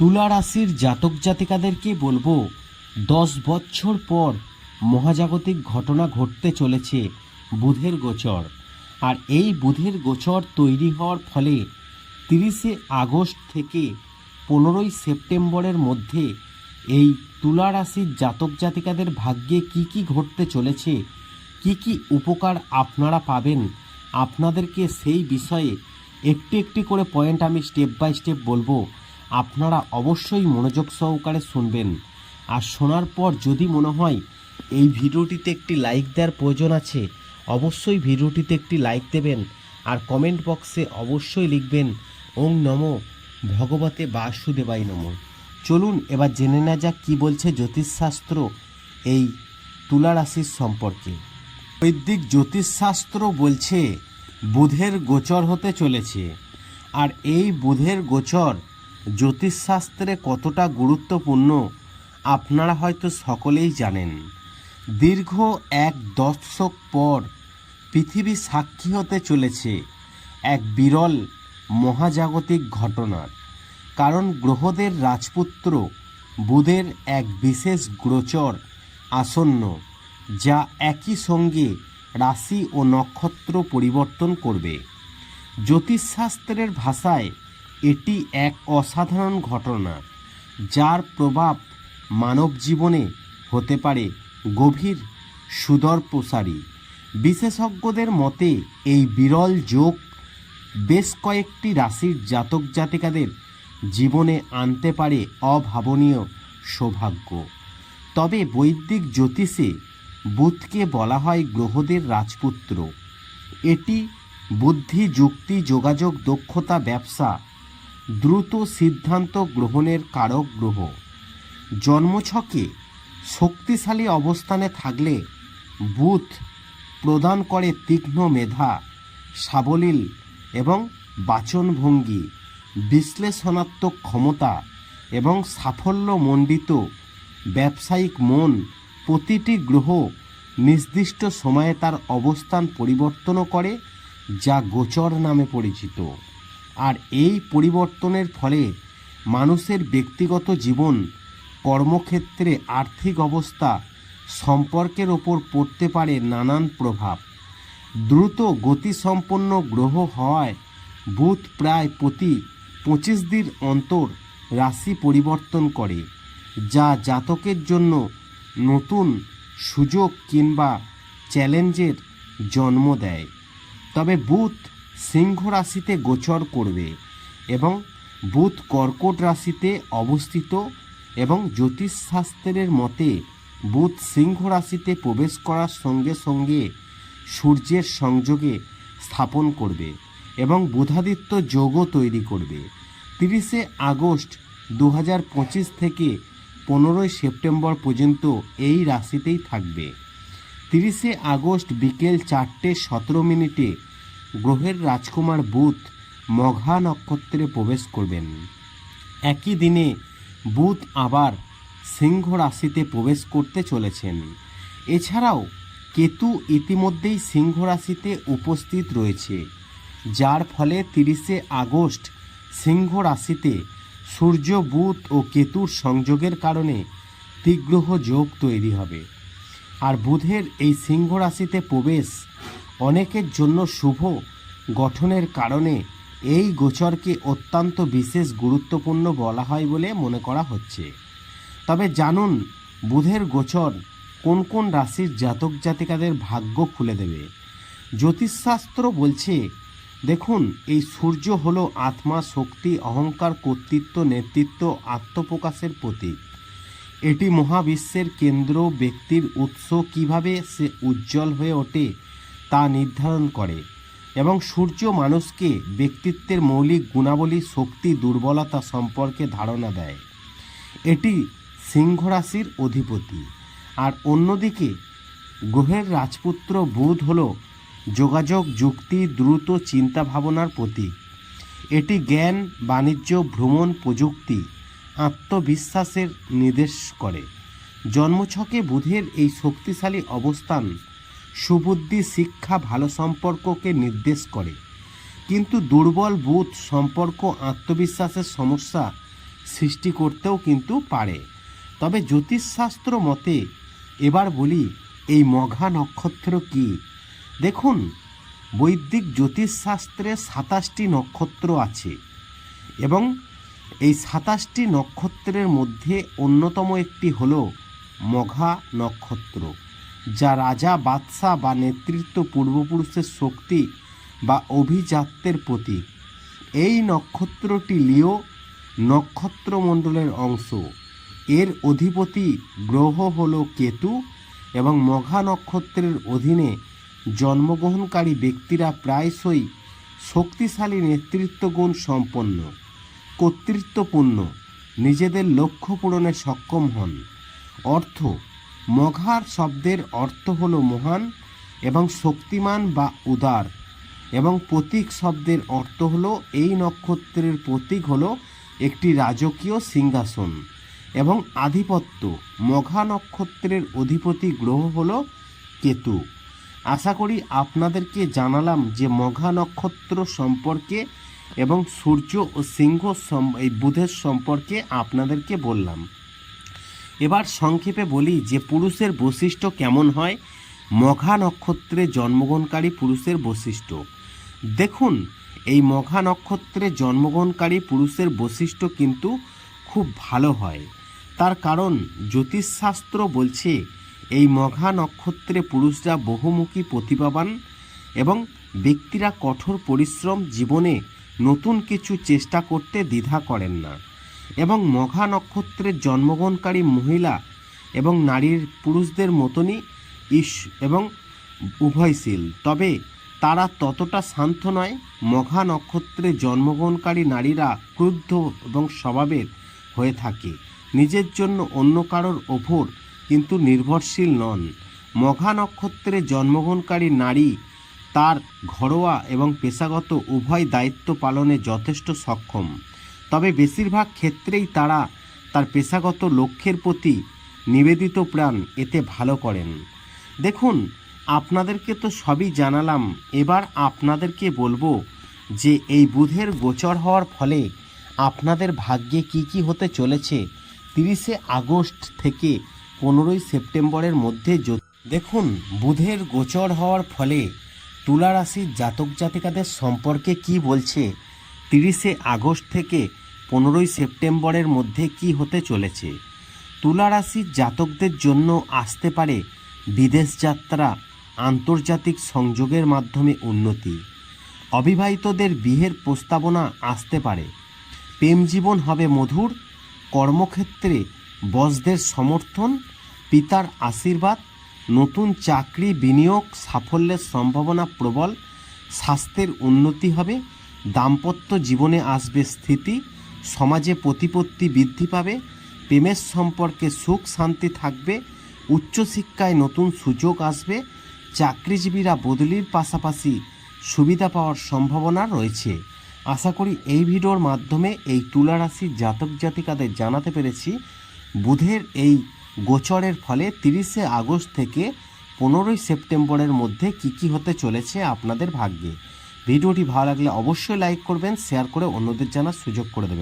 তুলা রাশির জাতক জাতিকাদেরকে বলব, দশ বছর পর মহাজাগতিক ঘটনা ঘটতে চলেছে বুধের গোচর। আর এই বুধের গোচর তৈরি হওয়ার ফলে তিরিশে আগস্ট থেকে পনেরোই সেপ্টেম্বরের মধ্যে এই তুলা রাশির জাতক জাতিকাদের ভাগ্যে কি কি ঘটতে চলেছে, কি কি উপকার আপনারা পাবেন, আপনাদেরকে সেই বিষয়ে একটি একটি করে পয়েন্ট আমি স্টেপ বাই স্টেপ বলব। আপনারা অবশ্যই মনোযোগ সহকারে শুনবেন। আর শোনার পর যদি মনে হয় এই ভিডিওটিতে একটি লাইক দেওয়ার প্রয়োজন আছে, অবশ্যই ভিডিওটিতে একটি লাইক দেবেন আর কমেন্ট বক্সে অবশ্যই লিখবেন, ওং নম ভগবতে বাসুদেবাই নম। চলুন এবার জেনে না যাক কী বলছে জ্যোতিষশাস্ত্র এই তুলা রাশির সম্পর্কে। বৈদিক জ্যোতিষশাস্ত্র বলছে, বুধের গোচর হতে চলেছে। আর এই বুধের গোচর জ্যোতিষশাস্ত্রে কতটা গুরুত্বপূর্ণ, আপনারা হয়তো সকলেই জানেন। দীর্ঘ এক দশক পর পৃথিবী সাক্ষী হতে চলেছে এক বিরল মহাজাগতিক ঘটনার। কারণ গ্রহদের রাজপুত্র বুধের এক বিশেষ গোচর আসন্ন, যা একই সঙ্গে রাশি ও নক্ষত্র পরিবর্তন করবে। জ্যোতিষশাস্ত্রের ভাষায় এটি এক অসাধারণ ঘটনা, যার প্রভাব মানব জীবনে হতে পারে গভীর সুদর প্রসারী বিশেষজ্ঞদের মতে, এই বিরল যোগ বেশ কয়েকটি রাশির জাতক জাতিকাদের জীবনে আনতে পারে অভাবনীয় সৌভাগ্য। তবে বৈদিক জ্যোতিষে বুধকে বলা হয় গ্রহদের রাজপুত্র। এটি বুদ্ধি, যুক্তি, যোগাযোগ, দক্ষতা, ব্যবসা দ্রুত সিদ্ধান্ত গ্রহণের কারক গ্রহ। জন্মছকে শক্তিশালী অবস্থানে থাকলে বুথ প্রদান করে তীক্ষ্ণ মেধা, সাবলীল এবং বাচনভঙ্গি, বিশ্লেষণাত্মক ক্ষমতা এবং সাফল্যমণ্ডিত ব্যবসায়িক মন প্রতিটি গ্রহ নির্দিষ্ট সময়ে তার অবস্থান পরিবর্তনও করে, যা গোচর নামে পরিচিত। আর এই পরিবর্তনের ফলে মানুষের ব্যক্তিগত জীবন, কর্মক্ষেত্রে আর্থিক অবস্থা, সম্পর্কের ওপর পড়তে পারে নানান প্রভাব। দ্রুত গতিসম্পন্ন গ্রহ হওয়ায় বুধ প্রায় প্রতি পঁচিশ দিন অন্তর রাশি পরিবর্তন করে, যা জাতকের জন্য নতুন সুযোগ কিংবা চ্যালেঞ্জের জন্ম দেয়। তবে বুধ সিংহ রাশিতে গোচর করবে এবং বুধ কর্কট রাশিতে অবস্থিত এবং জ্যোতিষশাস্ত্রের মতে বুধ সিংহ রাশিতে প্রবেশ করার সঙ্গে সঙ্গে সূর্যের সংযোগে স্থাপন করবে এবং বুধাদিত্য যোগও তৈরি করবে। তিরিশে আগস্ট দু হাজার পঁচিশ থেকে পনেরোই সেপ্টেম্বর পর্যন্ত এই রাশিতেই থাকবে। তিরিশে আগস্ট বিকেল চারটে সতেরো মিনিটে গ্রহের রাজকুমার বুধ মঘা নক্ষত্রে প্রবেশ করবেন। একই দিনে বুধ আবার সিংহ রাশিতে প্রবেশ করতে চলেছেন। এছাড়াও কেতু ইতিমধ্যেই সিংহ রাশিতে উপস্থিত রয়েছে, যার ফলে তিরিশে আগস্ট সিংহ রাশিতে সূর্য, বুধ ও কেতুর সংযোগের কারণে তীগ্রহ যোগ তৈরি হবে। আর বুধের এই সিংহ রাশিতে প্রবেশ অনেকের জন্য শুভ গঠনের কারণে এই গোচরকে অত্যন্ত বিশেষ গুরুত্বপূর্ণ বলা হয় বলে মনে করা হচ্ছে। তবে জানুন, বুধের গোচর কোন কোন রাশির জাতক জাতিকাদের ভাগ্য খুলে দেবে। জ্যোতিষশাস্ত্র বলছে, দেখুন, এই সূর্য হল আত্মা, শক্তি, অহংকার, কর্তৃত্ব, নেতৃত্ব, আত্মপ্রকাশের প্রতীক। এটি মহাবিশ্বের কেন্দ্র ব্যক্তির উৎস। কীভাবে সে উজ্জ্বল হয়ে ওঠে তা নির্ধারণ করে এবং সূর্য মানুষকে ব্যক্তিত্বের মৌলিক গুণাবলী, শক্তি, দুর্বলতা সম্পর্কে ধারণা দেয়। এটি সিংহ রাশির অধিপতি। আর অন্যদিকে, গ্রহের রাজপুত্র বুধ হল যোগাযোগ, যুক্তি, দ্রুত চিন্তা ভাবনার প্রতীক। এটি জ্ঞান, বাণিজ্য, ভ্রমণ, প্রযুক্তি, আত্মবিশ্বাসের নির্দেশ করে। জন্মছকে বুধের এই শক্তিশালী অবস্থান সুবুদ্ধি শিক্ষা ভালো সম্পর্ককে নির্দেশ করে। কিন্তু দুর্বল বুধ, সম্পর্ক, আত্মবিশ্বাসের সমস্যা সৃষ্টি করতেও কিন্তু পারে। তবে জ্যোতিষশাস্ত্র মতে, এবার বলি, এই মঘা নক্ষত্র কি? দেখুন, বৈদিক জ্যোতিষশাস্ত্রে সাতাশটি নক্ষত্র আছে এবং এই সাতাশটি নক্ষত্রের মধ্যে অন্যতম একটি হল মঘা নক্ষত্র। যা রাজা, বাদশাহ বা নেতৃত্ব পূর্বপুরুষের শক্তি বা অভিজাত্যের প্রতীক। এই নক্ষত্রটি লিও নক্ষত্রমণ্ডলের অংশ। এর অধিপতি গ্রহ হল কেতু এবং মঘা নক্ষত্রের অধীনে জন্মগ্রহণকারী ব্যক্তিরা প্রায়শই শক্তিশালী নেতৃত্বগুণ সম্পন্ন, কর্তৃত্বপূর্ণ, নিজেদের লক্ষ্য পূরণে সক্ষম হন। অর্থ মঘার শব্দের অর্থ হল মহান এবং শক্তিমান বা উদার, এবং প্রতীক শব্দের অর্থ হল এই নক্ষত্রের প্রতীক হল একটি রাজকীয় সিংহাসন, এবং আধিপত্য, মঘা নক্ষত্রের অধিপতি গ্রহ হল কেতু। আশা করি আপনাদেরকে জানালাম যে মঘা নক্ষত্র সম্পর্কে এবং সূর্য ও সিংহ এই বুধের সম্পর্কে আপনাদেরকে বললাম। এবার সংক্ষেপে বলি যে পুরুষের বৈশিষ্ট্য কেমন হয়। মঘা নক্ষত্রে জন্মগ্রহণকারী পুরুষের বৈশিষ্ট্য। দেখুন, এই মঘা নক্ষত্রে জন্মগ্রহণকারী পুরুষের বৈশিষ্ট্য কিন্তু খুব ভালো হয়। তার কারণ জ্যোতিষশাস্ত্র বলছে, এই মঘা নক্ষত্রে পুরুষরা বহুমুখী প্রতিভাবান এবং ব্যক্তিরা কঠোর পরিশ্রম, জীবনে নতুন কিছু চেষ্টা করতে দ্বিধা করেন না। এবং মঘা নক্ষত্রের জন্মগ্রহণকারী মহিলা এবং নারীর পুরুষদের মতনই ইস এবং উভয়শীল। তবে তারা ততটা শান্ত নয়। মঘা নক্ষত্রে জন্মগ্রহণকারী নারীরা ক্রুদ্ধ এবং স্বভাবের হয়ে থাকে। নিজের জন্য অন্য কারোর ওপর কিন্তু নির্ভরশীল নন। মঘা নক্ষত্রে জন্মগ্রহণকারী নারী তার ঘরোয়া এবং পেশাগত উভয় দায়িত্ব পালনে যথেষ্ট সক্ষম। তবে বেশিরভাগ ক্ষেত্রেই তারা তার পেশাগত লক্ষ্যের প্রতি নিবেদিত প্রাণ এতে ভালো করেন। দেখুন, আপনাদেরকে তো সবই জানালাম, এবার আপনাদেরকে বলব যে এই বুধের গোচর হওয়ার ফলে আপনাদের ভাগ্যে কি কি হতে চলেছে তিরিশে আগস্ট থেকে পনেরোই সেপ্টেম্বরের মধ্যে দেখুন, বুধের গোচর হওয়ার ফলে তুলা রাশির জাতক জাতিকাদের সম্পর্কে কি বলছে? তিরিশে আগস্ট থেকে পনেরোই সেপ্টেম্বরের মধ্যে কি হতে চলেছে? তুলা রাশির জাতকদের জন্য আসতে পারে বিদেশ যাত্রা, আন্তর্জাতিক সংযোগের মাধ্যমে উন্নতি। অবিবাহিতদের বিয়ের প্রস্তাবনা আসতে পারে। প্রেম জীবন হবে মধুর, কর্মক্ষেত্রে বসদের সমর্থন, পিতার আশীর্বাদ, নতুন চাকরি বিনিয়োগ, সাফল্যের সম্ভাবনা প্রবল, স্বাস্থ্যের উন্নতি হবে, দাম্পত্য জীবনে আসবে স্থিতি সমাজে প্রতিপত্তি বৃদ্ধি পাবে, প্রেমের সম্পর্কে সুখ, শান্তি থাকবে, উচ্চশিক্ষায় নতুন সুযোগ আসবে, চাকরিজীবীরা বদলির পাশাপাশি সুবিধা পাওয়ার সম্ভাবনা রয়েছে। আশা করি এই ভিডিওর মাধ্যমে এই তুলা রাশির জাতক জাতিকাদের জানাতে পেরেছি, বুধের এই গোচরের ফলে তিরিশে আগস্ট থেকে পনেরোই সেপ্টেম্বরের মধ্যে কি কি হতে চলেছে আপনাদের ভাগ্যে। ভিডিওটি ভালো লাগলে অবশ্যই লাইক করবেন, শেয়ার করে অন্যদের জানার সুযোগ করে দেবেন।